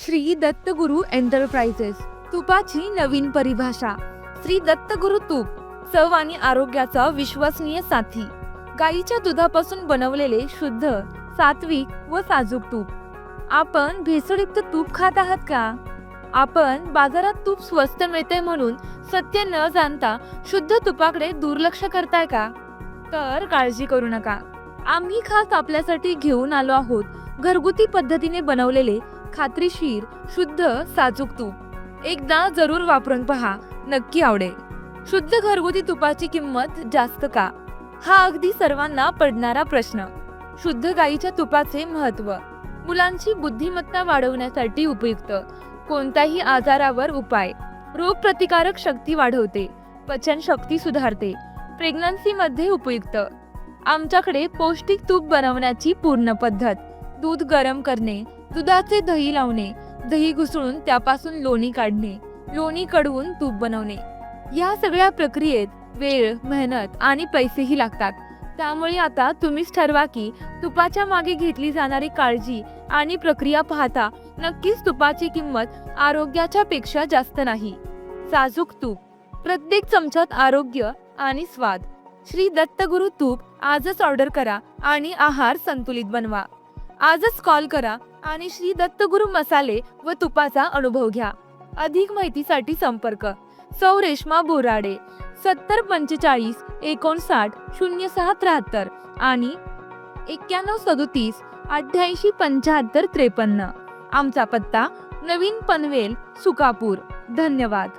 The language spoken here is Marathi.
श्री दत्तगुरु एंटरप्राइजेस तुपाची नवीन परिभाषा. श्री दत्तगुरु तूप चव आणि आरोग्याचा विश्वसनीय साथी. गाईच्या दुधापासून बनवलेले शुद्ध सात्विक व साजूक तूप. आपण भेसळयुक्त तूप खात आहात का? आपण बाजारात तूप स्वस्त मिळते म्हणून सत्य न जाणता शुद्ध तुपाकडे दुर्लक्ष करताय का? तर काळजी करू नका. आम्ही खास आपल्यासाठी घेऊन आलो आहोत घरगुती पद्धतीने बनवलेले खात्रीशीर शुद्ध साजूक तूप. एकदा जरूर वापरून पहा. नक्की आवडेल. शुद्ध घरगुती तुपाची किंमत जास्त का? हा अगदी सर्वांना पडणारा प्रश्न. शुद्ध गाईच्या तुपाचे महत्त्व मुलांची बुद्धिमत्ता वाढवण्यासाठी उपयुक्त. कोणत्याही आजारावर उपाय. रोगप्रतिकारक शक्ती वाढवते. पचन शक्ती सुधारते. प्रेग्नन्सीमध्ये उपयुक्त. आमच्याकडे पौष्टिक तूप बनवण्याची पूर्ण पद्धत. दूध गरम करणे दुधाचे दही लावणे दही घुसळून त्यापासून लोणी काढणे लोणी कडवून तूप बनवणे. या सगळ्या प्रक्रियेत वेळ मेहनत आणि पैसेही लागतात. त्यामुळे आता तुम्हीच ठरवा की तुपाच्या मागे घेतली जाणारी काळजी आणि प्रक्रिया पाहता नक्कीच तुपाची किंमत आरोग्याच्या पेक्षा जास्त नाही. साजूक तूप. प्रत्येक चमच्यात आरोग्य आणि स्वाद. श्री दत्तगुरु तूप आजच ऑर्डर करा आणि आहार संतुलित बनवा. आजच कॉल करा आणि श्री दत्तगुरु मसाले व तुपाचा अनुभव घ्या. अधिक माहितीसाठी संपर्क. सौ रेश्मा बोराडे सत्तर पंचेचाळीस एकोणसाठ शून्य सहा त्र्याहत्तर आणि एक्क्याण्णव सदोतीस अठ्ठ्याऐंशी पंच्याहत्तर त्रेपन्न. आमचा पत्ता नवीन पनवेल सुकापूर. धन्यवाद.